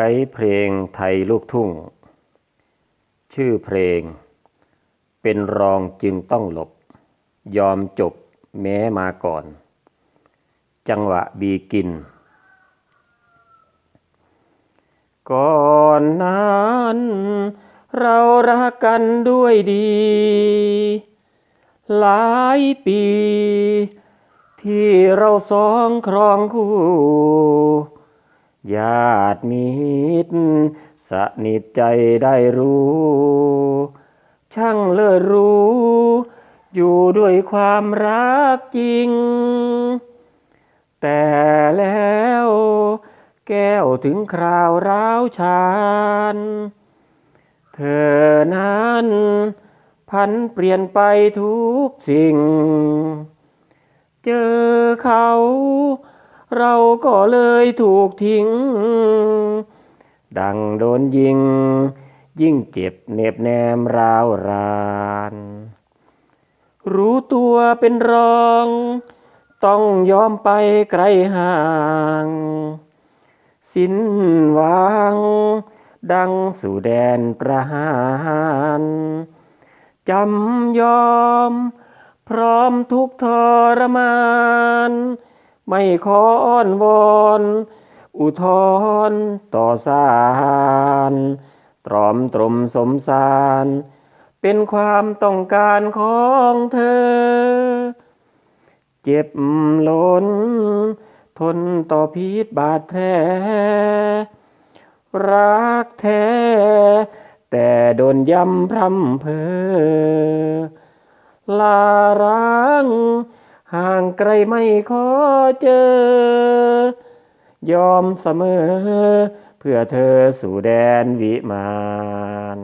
ไกด์เพลงไทยลูกทุ่ง ชื่อเพลง เป็นรองจึงต้องหลบ ยอมจบแม้มาก่อน จังหวะบีกิน ก่อนนั้นเรารักกันด้วยดี หลายปี ที่เราสองครองคู่ ญาติมิตรสนิทใจได้รู้ ช่างเลิศรู้ อยู่ด้วยความรักจริง แต่แล้ว แก้วถึงคราวร้าวชานเธอนั้นพันเปลี่ยนไปทุกสิ่ง เจอเขา เราก็เลยถูกทิ้ง ดังโดนยิง ยิ่งเจ็บเหน็บแนมราวราน รู้ตัวเป็นรอง ต้องยอมไปไกลห่าง สิ้นหวัง ดังสู่แดนประหารจำยอม พร้อมทุกทรมาน ไม่ขออ้อนวอนอุทธร์ต่อสารตรอมตรมสมสาร เป็นความต้องการของเธอ เจ็บล้น ทนต่อพิษบาดแผลรักแท้ แต่โดนย้ำพร่ำเพอ ลาร้าง ห่างไกลไม่ขอเจอ ยอมเสมอ เพื่อเธอสู่แดนวิมาน